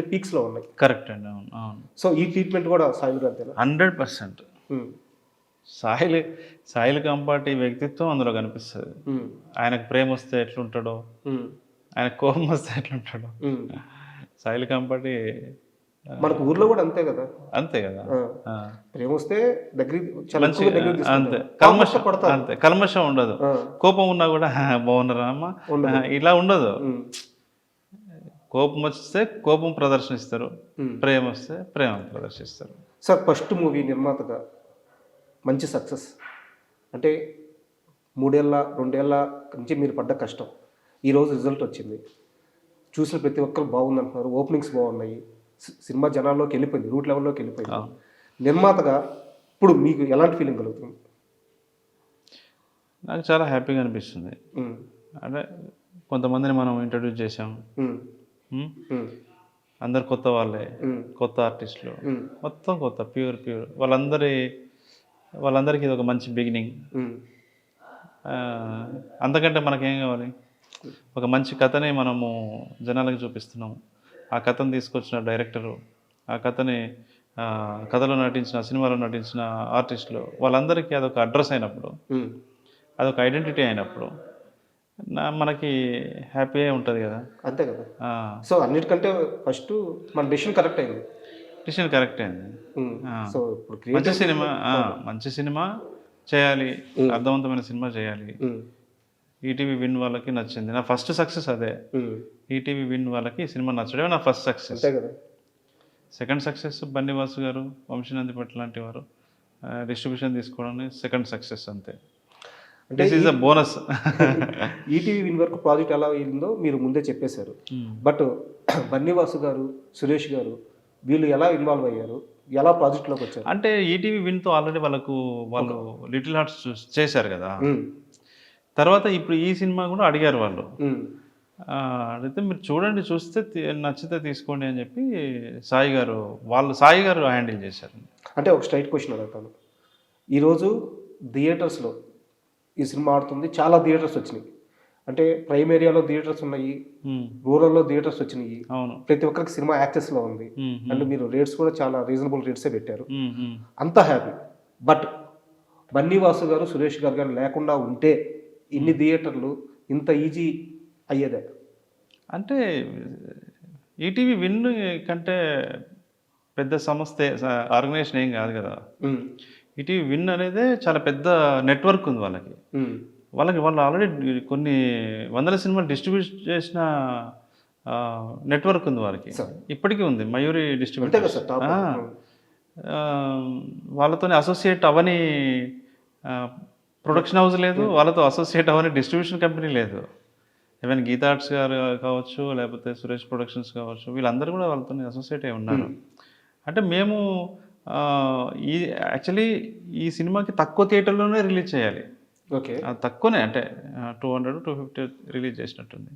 పీక్స్లో ఉన్నాయి. కరెక్ట్ అండి అవును అవును. సో ఈ ట్రీట్మెంట్ కూడా సాయి అంతేనా? Hundred percent. Soil soil Kampati వ్యక్తిత్వం అందులో కనిపిస్తుంది. ఆయనకు ప్రేమ వస్తే ఎట్లుంటాడో ఆయన కోపం వస్తే ఎట్లుంటాడో. సాయిల్ కంపాటి మనకు ఊర్లో కూడా అంతే కదా? అంతే కదా. ప్రేమ వస్తే దగ్గర అంతే. కల్మషం పడతారు అంతే. కల్మషం ఉండదు. కోపం ఉన్నా కూడా బాగున్నారా అమ్మ? ఇలా ఉండదు. కోపం వస్తే కోపం ప్రదర్శిస్తారు. ప్రేమ వస్తే ప్రేమ ప్రదర్శిస్తారు. సార్ ఫస్ట్ మూవీ నిర్మాతగా మంచి సక్సెస్. అంటే మూడేళ్ళ రెండేళ్ళ నుంచి మీరు పడ్డ కష్టం. ఈరోజు రిజల్ట్ వచ్చింది. చూసిన ప్రతి ఒక్కరు బాగుందంటున్నారు ఓపెనింగ్స్ బాగున్నాయి. సినిమా జనాల్లోకి వెళ్ళిపోయింది రూట్ లెవెల్లోకి వెళ్ళిపోయింది. నిర్మాతగా ఇప్పుడు మీకు ఎలాంటి ఫీలింగ్ కలుగుతుంది? నాకు చాలా హ్యాపీగా అనిపిస్తుంది. అంటే కొంతమందిని మనం ఇంట్రడ్యూస్ చేసాం అందరు కొత్త వాళ్ళే. కొత్త ఆర్టిస్టులు. మొత్తం కొత్త ప్యూర్ ప్యూర్. వాళ్ళందరి వాళ్ళందరికీ ఇది ఒక మంచి బిగినింగ్. అంతకంటే మనకేం కావాలి? ఒక మంచి కథని మనము జనాలకు చూపిస్తున్నాము. ఆ కథను తీసుకొచ్చిన డైరెక్టరు ఆ కథని కథలో నటించిన సినిమాలో నటించిన ఆర్టిస్టులు వాళ్ళందరికీ అదొక అడ్రస్ అయినప్పుడు. అదొక ఐడెంటిటీ అయినప్పుడు మనకి హ్యాపీ ఉంటుంది కదా. అంతే కదా. సో అన్నిటికంటే ఫస్ట్ మన డెసిషన్ కరెక్ట్ అయింది డిసిషన్ కరెక్ట్ అయింది. సో ఇప్పుడు మంచి సినిమా మంచి సినిమా చేయాలి అర్థవంతమైన సినిమా చేయాలి. ఈటీవీ విన్ వాళ్ళకి నచ్చింది. నా ఫస్ట్ సక్సెస్ అదే. ఈటీవీ విన్ వాళ్ళకి ఈ సినిమా నచ్చడమే నా first success second success Bunny Vasu garu Vamsi Nandipati లాంటి వారు డిస్ట్రిబ్యూషన్ తీసుకోవడం సెకండ్ సక్సెస్ అంతే. అంటే this is a bonus ETV Win వరకు ప్రాజెక్ట్ ఎలా అయిందో మీరు ముందే చెప్పేశారు. Hmm. బట్ బన్నీవాసు గారు సురేష్ గారు వీళ్ళు ఎలా ఇన్వాల్వ్ అయ్యారు? ఎలా ప్రాజెక్ట్లోకి వచ్చారు? అంటే ఈటీవీ విన్తో ఆల్రెడీ వాళ్ళకు వాళ్ళు లిటిల్ హార్ట్స్ చేశారు కదా. ఉమ్, తర్వాత ఇప్పుడు ఈ సినిమా కూడా అడిగారు వాళ్ళు. ఆ, అడిగితే మీరు చూడండి చూస్తే నచ్చితే తీసుకోండి అని చెప్పి సాయి గారు వాళ్ళు సాయి గారు హ్యాండిల్ చేశారు. అంటే ఒక స్ట్రైట్ క్వశ్చన్ అడుగుతాను. ఈరోజు థియేటర్స్లో ఈ సినిమా ఆడుతుంది. చాలా థియేటర్స్ వచ్చినాయి. అంటే ప్రైమ్ ఏరియాలో థియేటర్స్ ఉన్నాయి. రూరల్లో థియేటర్స్ వచ్చినాయి. అవును. ప్రతి ఒక్కరికి సినిమా యాక్సెస్లో ఉంది. ఉమ్, అండ్ మీరు రేట్స్ కూడా చాలా రీజనబుల్ రేట్సే పెట్టారు. అంత హ్యాపీ. బట్ బన్నీవాసు గారు సురేష్ గారు కానీ లేకుండా ఉంటే ఇన్ని థియేటర్లు ఇంత ఈజీ అయ్యేదే? అంటే ఈటీవీ విన్ కంటే పెద్ద సంస్థ ఆర్గనైజేషన్ ఏం కాదు కదా. ఈటీవీ విన్ అనేదే చాలా పెద్ద నెట్వర్క్ ఉంది వాళ్ళకి. వాళ్ళకి వాళ్ళు ఆల్రెడీ కొన్ని వందల సినిమాలు డిస్ట్రిబ్యూట్ చేసిన నెట్వర్క్ ఉంది వాళ్ళకి. ఇప్పటికీ ఉంది మయూరి డిస్ట్రిబ్యూటర్ టాప్ వాళ్ళతోనే అసోసియేట్ అవని ప్రొడక్షన్ హౌస్ లేదు వాళ్ళతో అసోసియేట్ అవని డిస్ట్రిబ్యూషన్ కంపెనీ లేదు. ఈవెన్ గీతా ఆర్ట్స్ గారు కావచ్చు లేకపోతే సురేష్ ప్రొడక్షన్స్ కావచ్చు వీళ్ళందరూ కూడా వాళ్ళతో అసోసియేట్ అయి ఉన్నారు. అంటే మేము ఈ యాక్చువల్లీ ఈ సినిమాకి తక్కువ థియేటర్లోనే రిలీజ్ చేయాలి. ఓకే. తక్కువనే అంటే two hundred two fifty release చేసినట్టుంది.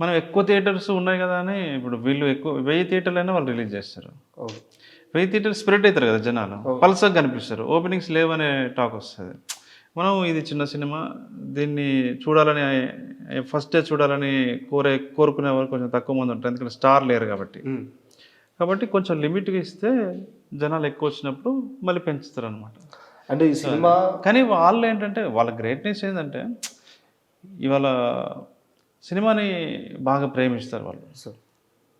మనం ఎక్కువ థియేటర్స్ ఉన్నాయి కదా అని ఇప్పుడు వీళ్ళు ఎక్కువ వెయ్యి థియేటర్లైనా వాళ్ళు రిలీజ్ చేస్తారు. వెయ్యి థియేటర్ స్ప్రెడ్ అవుతారు కదా జనాలు. పల్సగా కనిపిస్తారు. ఓపెనింగ్స్ లేవనే టాక్ వస్తుంది. మనం ఇది చిన్న సినిమా దీన్ని చూడాలని ఫస్ట్ డే చూడాలని కోరే కోరుకునే వారు కొంచెం తక్కువ మంది ఉంటారు. ఎందుకంటే స్టార్ లేరు కాబట్టి. కాబట్టి కొంచెం లిమిట్గా ఇస్తే జనాలు ఎక్కువ వచ్చినప్పుడు మళ్ళీ పెంచుతారు అనమాట అంటే ఈ సినిమా కానీ వాళ్ళు ఏంటంటే వాళ్ళ గ్రేట్నెస్ ఏంటంటే ఇవాళ సినిమాని బాగా ప్రేమిస్తారు వాళ్ళు. సార్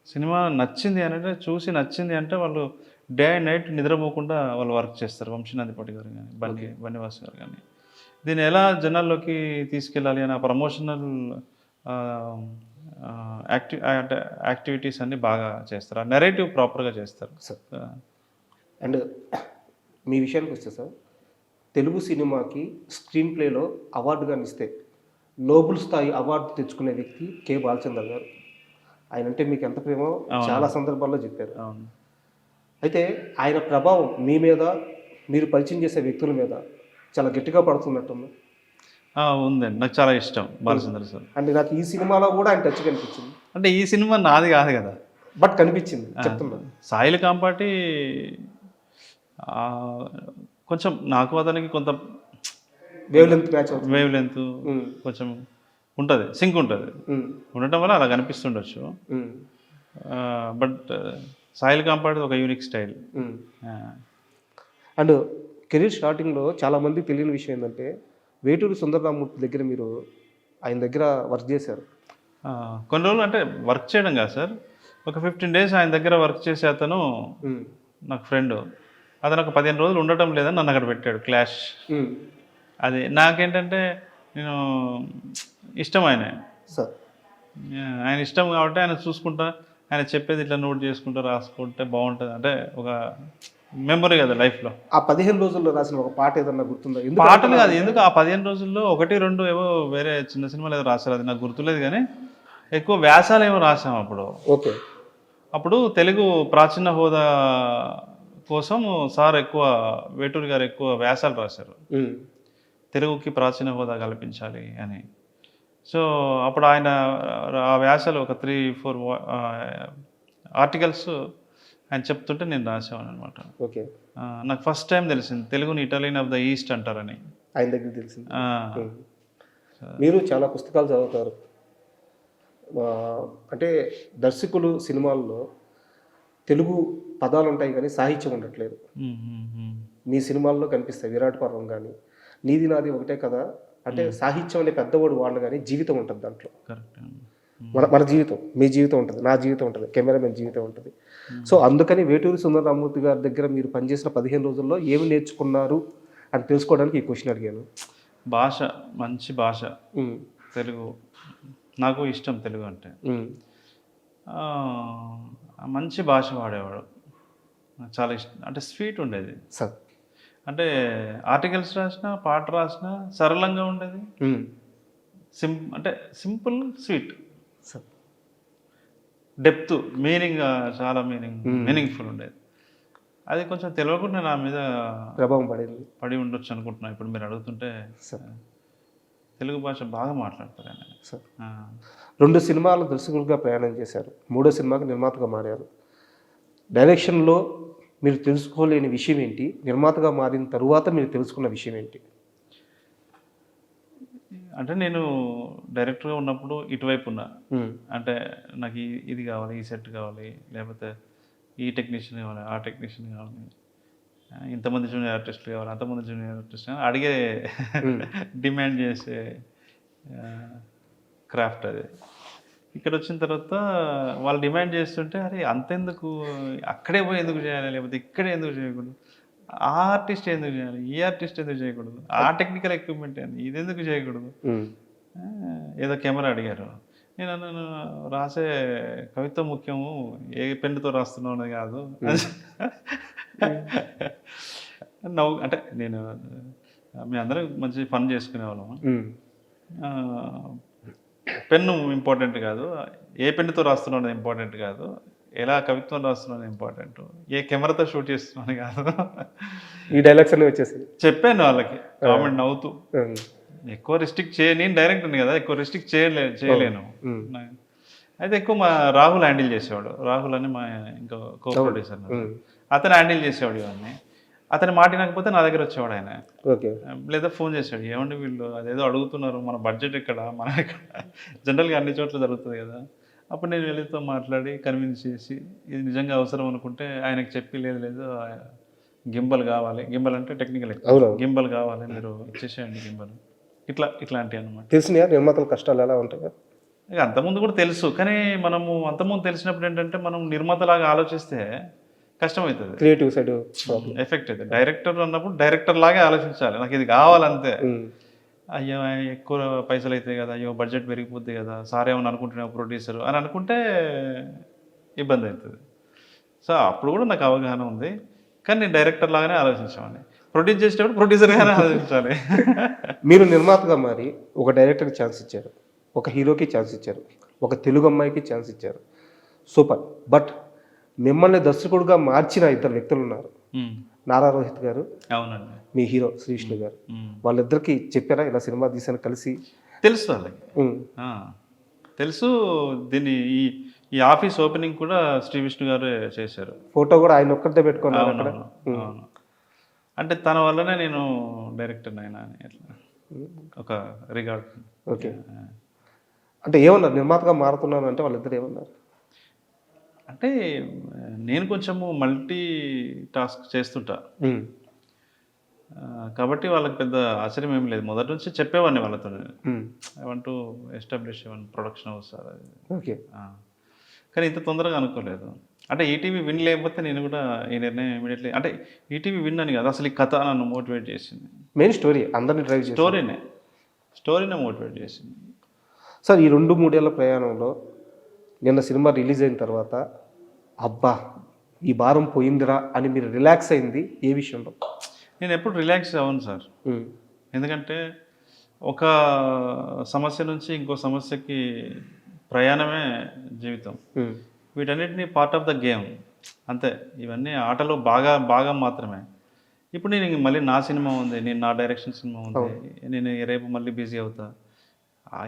సినిమా నచ్చింది అని అంటే చూసి నచ్చింది అంటే వాళ్ళు డే అండ్ నైట్ నిద్రపోకుండా వాళ్ళు వర్క్ చేస్తారు. వంశీనాథిపటి గారు కానీ బన్ని బన్నివాస్ గారు కానీ. దీన్ని ఎలా జనాల్లోకి తీసుకెళ్ళాలి అని ఆ ప్రమోషనల్ యాక్టివ్ అంటే యాక్టివిటీస్ అన్ని బాగా చేస్తారు. ఆ నెరేటివ్ ప్రాపర్గా చేస్తారు. సార్ అండ్ మీ విషయానికి వస్తే సార్ తెలుగు సినిమాకి స్క్రీన్ ప్లేలో అవార్డు కానీ ఇస్తే నోబుల్ స్థాయి అవార్డు తెచ్చుకునే వ్యక్తి కె. బాలచంద్ర గారు. ఆయన అంటే మీకు ఎంత ప్రేమో చాలా సందర్భాల్లో చెప్పారు. అయితే ఆయన ప్రభావం మీ మీద మీరు పరిచయం చేసే వ్యక్తుల మీద చాలా గట్టిగా పడుతున్నట్టుంది. ఉందండి. నాకు చాలా ఇష్టం బాలచంద్ర సార్. అండ్ నాకు ఈ సినిమాలో కూడా ఆయన టచ్ కనిపించింది. అంటే ఈ సినిమా నాది కాదు కదా. బట్ కనిపించింది చెప్తున్నాను. సాయిల్ కాంపాటి కొంచెం నాకు అతనికి కొంత wavelength match wavelength కొంచెం ఉంటుంది సింక్ ఉంటుంది. ఉండటం వల్ల అలా కనిపిస్తుండొచ్చు. బట్ సాయిల్ కాంపాడ్ ఒక యూనిక్ స్టైల్. అండ్ కెరీర్ స్టార్టింగ్లో చాలామంది తెలియని విషయం ఏంటంటే వేటూరి సుందరరామూర్తి దగ్గర మీరు ఆయన దగ్గర వర్క్ చేశారు. కొన్ని రోజులు అంటే వర్క్ చేయడం కాదు సార్. ఒక ఫిఫ్టీన్ డేస్ ఆయన దగ్గర వర్క్ చేసే అతను. నాకు ఫ్రెండ్. అతను ఒక పదిహేను రోజులు ఉండటం లేదని నన్ను అక్కడ పెట్టాడు క్లాష్. అది నాకేంటంటే నేను ఇష్టం ఆయన. సార్. ఆయన ఇష్టం కాబట్టి ఆయన చూసుకుంటా ఆయన చెప్పేది ఇట్లా నోట్ చేసుకుంటా రాసుకుంటే బాగుంటుంది. అంటే ఒక మెమరీ కదా లైఫ్లో ఆ పదిహేను రోజుల్లో రాసిన ఒక పాట ఏదన్నా గుర్తుందా? ఎందుకు పాటలు కాదు ఎందుకు ఆ పదిహేను రోజుల్లో ఒకటి రెండు ఏవో వేరే చిన్న సినిమాలు ఏదో రాశారు అది నాకు గుర్తులేదు కానీ ఎక్కువ వ్యాసాలు ఏమో రాసాం అప్పుడు. ఓకే. అప్పుడు తెలుగు ప్రాచీన హోదా కోసం సార్ ఎక్కువ వేటూరి గారు ఎక్కువ వ్యాసాలు రాశారు. తెలుగుకి ప్రాచీన హోదా కల్పించాలి అని. సో అప్పుడు ఆయన ఆ వ్యాసాలు ఒక త్రీ ఫోర్ ఆర్టికల్స్ ఆయన చెప్తుంటే నేను రాసేవాను అనమాట ఓకే. నాకు ఫస్ట్ టైం తెలిసింది. తెలుగుని ఇటాలియన్ ఆఫ్ ద ఈస్ట్ అంటారని. ఆయన దగ్గర తెలిసింది. మీరు చాలా పుస్తకాలు చదువుతారు. అంటే దర్శకులు సినిమాల్లో తెలుగు పదాలు ఉంటాయి కానీ సాహిత్యం ఉండట్లేదు. మీ సినిమాల్లో కనిపిస్తాయి విరాట్ పర్వం కానీ నీది నాది ఒకటే కదా? అంటే సాహిత్యం అనే పెద్దవాడు వాళ్ళు కానీ జీవితం ఉంటుంది దాంట్లో. కరెక్ట్ మన మన జీవితం మీ జీవితం ఉంటుంది నా జీవితం ఉంటుంది కెమెరామెన్ జీవితం ఉంటుంది. సో అందుకని వేటూరి సుందరరామూర్తి గారి దగ్గర మీరు పనిచేసిన పదిహేను రోజుల్లో ఏమి నేర్చుకున్నారు అని తెలుసుకోవడానికి ఈ క్వశ్చన్ అడిగాను. భాష మంచి భాష. తెలుగు నాకు ఇష్టం తెలుగు అంటే. మంచి భాష వాడేవాడు. చాలా ఇష్టం. అంటే స్వీట్ ఉండేది. సార్. అంటే ఆర్టికల్స్ రాసిన పాట రాసిన సరళంగా ఉండేది. సిం అంటే సింపుల్ స్వీట్. డెప్త్ మీనింగ్ చాలా మీనింగ్ మీనింగ్ఫుల్ ఉండేది. అది కొంచెం తెలియకుండా నా మీద ప్రభావం పడింది. పడి ఉండొచ్చు అనుకుంటున్నా. ఇప్పుడు మీరు అడుగుతుంటే సార్ తెలుగు భాష బాగా మాట్లాడతారు ఆయన. సార్ రెండు సినిమాలు దర్శకులుగా ప్రయాణం చేశారు. మూడో సినిమాకి నిర్మాతగా మారారు. డైరెక్షన్లో మీరు తెలుసుకోలేని విషయం ఏంటి? నిర్మాతగా మారిన తరువాత మీరు తెలుసుకున్న విషయం ఏంటి? అంటే నేను డైరెక్టర్గా ఉన్నప్పుడు ఇటువైపు ఉన్నా. అంటే నాకు ఈ- ఇది కావాలి ఈ సెట్ కావాలి లేకపోతే ఈ టెక్నీషియన్ కావాలి ఆ టెక్నీషియన్ కావాలి. ఇంతమంది జూనియర్ ఆర్టిస్టులు కావాలి అంతమంది జూనియర్ ఆర్టిస్ట్ అడిగే డిమాండ్ చేసే క్రాఫ్ట్ అది. ఇక్కడ వచ్చిన తర్వాత వాళ్ళు డిమాండ్ చేస్తుంటే అరే అంతెందుకు? అక్కడే పోయి ఎందుకు చేయాలి? లేకపోతే ఇక్కడే ఎందుకు చేయకూడదు? ఆ ఆర్టిస్ట్ ఎందుకు చేయాలి? ఈ ఆర్టిస్ట్ ఎందుకు చేయకూడదు? ఆ టెక్నికల్ ఎక్విప్మెంట్ ఇది ఎందుకు చేయకూడదు? ఏదో కెమెరా అడిగారు. నేను అన్నాను రాసే కవిత్వం ముఖ్యము ఏ పెన్నుతో రాస్తున్నావు అనేది కాదు. నవ్వు అంటే నేను మీ అందరం మంచి పని చేసుకునే వాళ్ళము ఉమ్, ఆ, పెన్ను ఇంపార్టెంట్ కాదు. ఏ పెన్నుతో రాస్తున్నావు అనేది ఇంపార్టెంట్ కాదు. ఎలా కవిత్వం రాస్తున్నావు అనేది ఇంపార్టెంట్? ఏ కెమెరాతో షూట్ చేస్తున్నాను కాదు. ఈ డైలాగ్స్ అన్నీ వచ్చేసి చెప్పాను వాళ్ళకి. కామెంట్ నవ్వుతూ. ఎక్కువ రిస్ట్రిక్ట్ చేయ నేను డైరెక్ట్ కదా ఎక్కువ రిస్ట్రిక్ట్ చేయలే చేయలేను. అయితే ఎక్కువ మా రాహుల్ హ్యాండిల్ చేసేవాడు. రాహుల్ అని మా ఇంకో కో ప్రొడ్యూసర్ అతను. హ్యాండిల్ చేసేవాడు ఇవన్నీ. అతని మాట వినకపోతే నా దగ్గర వచ్చేవాడు ఆయన. లేదా ఫోన్ చేసాడు ఏమండి వీళ్ళు? అదేదో అడుగుతున్నారు. మన బడ్జెట్ ఎక్కడ? మన ఎక్కడ? జనరల్గా అన్ని చోట్ల జరుగుతుంది కదా. అప్పుడు నేను వెళ్ళితో మాట్లాడి కన్విన్స్ చేసి ఇది నిజంగా అవసరం అనుకుంటే ఆయనకు చెప్పి లేదు లేదు గింబల్ కావాలి. గింబల్ అంటే టెక్నికల్ గింబల్ కావాలి మీరు ఇచ్చేసేయండి గింబల్. ఇట్లా ఇట్లాంటివి అనమాట తెలిసినాయా? నిర్మాతల కష్టాలు ఎలా ఉంటాయా? ఇక అంతకుముందు కూడా తెలుసు కానీ మనము అంతకుముందు తెలిసినప్పుడు ఏంటంటే మనం నిర్మాతలాగా ఆలోచిస్తే కష్టమవుతుంది. క్రియేటివ్ సైడ్ ఎఫెక్ట్ అవుతుంది. డైరెక్టర్ అన్నప్పుడు డైరెక్టర్ లాగే ఆలోచించాలి. నాకు ఇది కావాలంతే. ఉమ్, అయ్యో ఎక్కువ పైసలు అవుతాయి కదా అయ్యో బడ్జెట్ పెరిగిపోద్ది కదా సార్ ఏమని అనుకుంటున్నావు ప్రొడ్యూసర్ అని అనుకుంటే ఇబ్బంది అవుతుంది. సో అప్పుడు కూడా నాకు అవగాహన ఉంది. కానీ నేను డైరెక్టర్ లాగానే ఆలోచించామని ప్రొడ్యూస్ చేసేటప్పుడు ప్రొడ్యూసర్గానే ఆలోచించాలి. మీరు నిర్మాతగా మారి ఒక డైరెక్టర్కి ఛాన్స్ ఇచ్చారు ఒక హీరోకి ఛాన్స్ ఇచ్చారు ఒక తెలుగు అమ్మాయికి ఛాన్స్ ఇచ్చారు. సూపర్. బట్ మిమ్మల్ని దర్శకుడుగా మార్చిన ఇద్దరు వ్యక్తులు ఉన్నారు. నారా రోహిత్ గారు అవునండి. మీ హీరో శ్రీవిష్ణు గారు. వాళ్ళిద్దరికి చెప్పారా ఇలా సినిమా తీసాను కలిసి? తెలుసు వాళ్ళకి. తెలుసు. దీన్ని ఈ ఈ ఆఫీస్ ఓపెనింగ్ కూడా శ్రీ విష్ణు గారు చేశారు. ఫోటో కూడా ఆయన ఒక్కరితో పెట్టుకున్నారు అక్కడ. అంటే తన వల్లనే నేను డైరెక్టర్ అని అట్లా ఒక రిగార్డ్. ఓకే. అంటే ఏమన్నారు నిర్మాతగా మారుతున్నాను అంటే వాళ్ళిద్దరు ఏమన్నారు? అంటే నేను కొంచెము మల్టీ టాస్క్ చేస్తుంటా కాబట్టి వాళ్ళకి పెద్ద ఆశ్చర్యం ఏం లేదు. మొదటి నుంచి చెప్పేవాడిని వాళ్ళతో. I want to establish one production house sir అది. ఓకే. కానీ ఇంత తొందరగా అనుకోలేదు. అంటే ఈటీవీ విన్ లేకపోతే నేను కూడా ఈ నిర్ణయం ఇమీడియట్లీ అంటే ఈటీవీ విన్ అని కాదు. అసలు ఈ కథ నన్ను మోటివేట్ చేసింది. మెయిన్ స్టోరీ అందరిని డ్రైవ్ స్టోరీనే స్టోరీనే మోటివేట్ చేసింది. సార్ ఈ రెండు మూడేళ్ళ ప్రయాణంలో నిన్న సినిమా రిలీజ్ అయిన తర్వాత అబ్బా ఈ భారం పోయిందిరా అని మీరు రిలాక్స్ అయింది ఏ విషయంలో? నేను ఎప్పుడు రిలాక్స్ అవ్వను సార్. ఎందుకంటే ఒక సమస్య నుంచి ఇంకో సమస్యకి ప్రయాణమే జీవితం. వీటన్నిటిని పార్ట్ ఆఫ్ ద గేమ్ అంతే. ఇవన్నీ ఆటలో బాగా బాగా మాత్రమే. ఇప్పుడు నేను మళ్ళీ నా సినిమా ఉంది నేను నా డైరెక్షన్ సినిమా ఉంది నేను రేపు మళ్ళీ బిజీ అవుతా.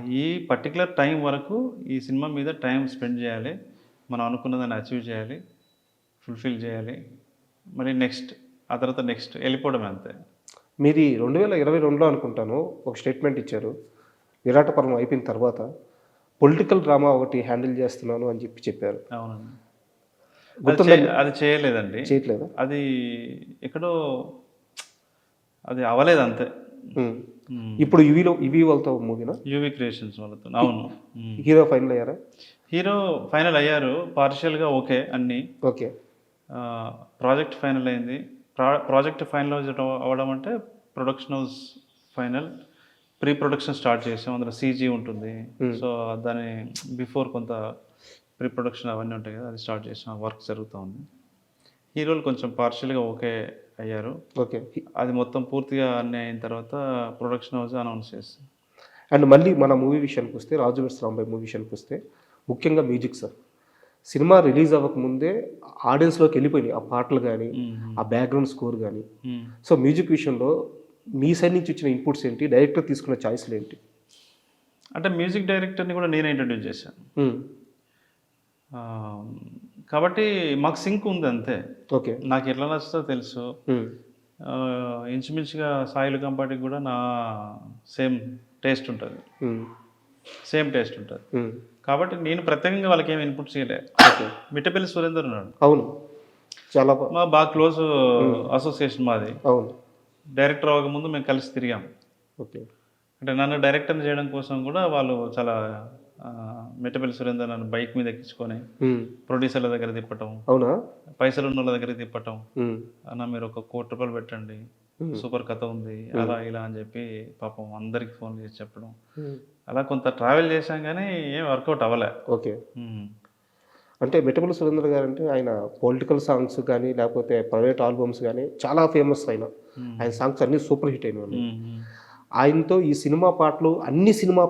ఈ పర్టికులర్ టైం వరకు ఈ సినిమా మీద టైం స్పెండ్ చేయాలి. మనం అనుకున్నదాన్ని అచీవ్ చేయాలి ఫుల్ఫిల్ చేయాలి. మళ్ళీ నెక్స్ట్ ఆ తర్వాత నెక్స్ట్ వెళ్ళిపోవడమే అంతే. మీది రెండు వేల ఇరవై రెండులో అనుకుంటాను ఒక స్టేట్మెంట్ ఇచ్చారు. విరాట పర్వం అయిపోయిన తర్వాత పొలిటికల్ డ్రామా ఒకటి హ్యాండిల్ చేస్తున్నాను అని చెప్పి చెప్పారు. అవునండి. అది చేయలేదండి. చేయట్లేదా? అది ఎక్కడో అది అవ్వలేదు అంతే. ఇప్పుడు ఇవిలో ఇవి వాళ్ళతో మూవీనా యూవి క్రియేషన్స్ వాళ్ళతో. అవును. హీరో ఫైనల్ అయ్యారా? హీరో ఫైనల్ అయ్యారు. పార్షియల్గా ఓకే అన్నీ. ఓకే. ప్రాజెక్ట్ ఫైనల్ అయింది. ప్రా ప్రాజెక్ట్ ఫైనల్ అవ్వడం అంటే production house final pre production start చేసాం. అందులో సీజీ ఉంటుంది. సో దాని బిఫోర్ కొంత ప్రీ ప్రొడక్షన్ అవన్నీ ఉంటాయి కదా అది స్టార్ట్ చేసాం. వర్క్ జరుగుతూ ఉంది. హీరోలు కొంచెం పార్షియల్గా ఓకే అయ్యారు. ఓకే. అది మొత్తం పూర్తిగా అన్నీ అయిన తర్వాత ప్రొడక్షన్ హౌస్ అనౌన్స్ చేస్తాం అండ్ మళ్ళీ మన మూవీ విషయానికి వస్తే రాజు రాంబాయ్ మూవీ విషయానికి వస్తే ముఖ్యంగా మ్యూజిక్ సార్. సినిమా రిలీజ్ అవ్వకముందే ఆడియన్స్లోకి వెళ్ళిపోయినాయి ఆ పాటలు కానీ ఆ బ్యాక్గ్రౌండ్ స్కోర్ కానీ సో మ్యూజిక్ విషయంలో మీ సైడ్ నుంచి వచ్చిన ఇన్పుట్స్ ఏంటి? డైరెక్టర్ తీసుకున్న ఛాయిస్లు ఏంటి? అంటే మ్యూజిక్ డైరెక్టర్ని కూడా నేనే ఇంట్రడ్యూస్ చేశాను. కాబట్టి మాకు సింక్ ఉంది అంతే. ఓకే. నాకు ఎట్లా నచ్చుతో తెలుసు. ఇంచుమించుగా సాయిలు కంపాటికి కూడా నా సేమ్ టేస్ట్ ఉంటుంది. సేమ్ టేస్ట్ ఉంటుంది. కాబట్టి నేను ప్రత్యేకంగా వాళ్ళకి ఏమి ఇన్పుట్ చేయలే మిట్టపల్లి సురేందర్ ఉన్నాడు. అవును. చాలా మా బాగా క్లోజ్ అసోసియేషన్ మాది. అవును. డైరెక్టర్ అవ్వకముందు మేము కలిసి తిరిగాం. ఓకే. అంటే నన్ను డైరెక్టర్ చేయడం కోసం కూడా వాళ్ళు చాలా మిట్టపల్లి సురేందర్ నన్ను బైక్ మీద ఎక్కించుకొని. ప్రొడ్యూసర్ల దగ్గర తిప్పటం. అవునా? పైసలు ఉన్న వాళ్ళ దగ్గర తిప్పటం. అన్న మీరు ఒక కోటి రూపాయలు పెట్టండి. సూపర్ కథ ఉంది. అలా ఇలా అని చెప్పి పాపం అందరికి ఫోన్ చేసి చెప్పడం. అలా కొంత ట్రావెల్ చేశాం కానీ ఏం వర్కౌట్ అవ్వలే. ఓకే. అంటే మెటబుల్ సురేంద్ర గారు అంటే ఆయన పొలిటికల్ సాంగ్స్ కానీ లేకపోతే ప్రైవేట్ ఆల్బమ్స్ కానీ చాలా ఫేమస్ ఆయన. ఆయన సాంగ్స్ అన్ని సూపర్ హిట్ అయినవి ఉమ్. ఆయనతో ఈ సినిమా పాటలు అన్ని సినిమా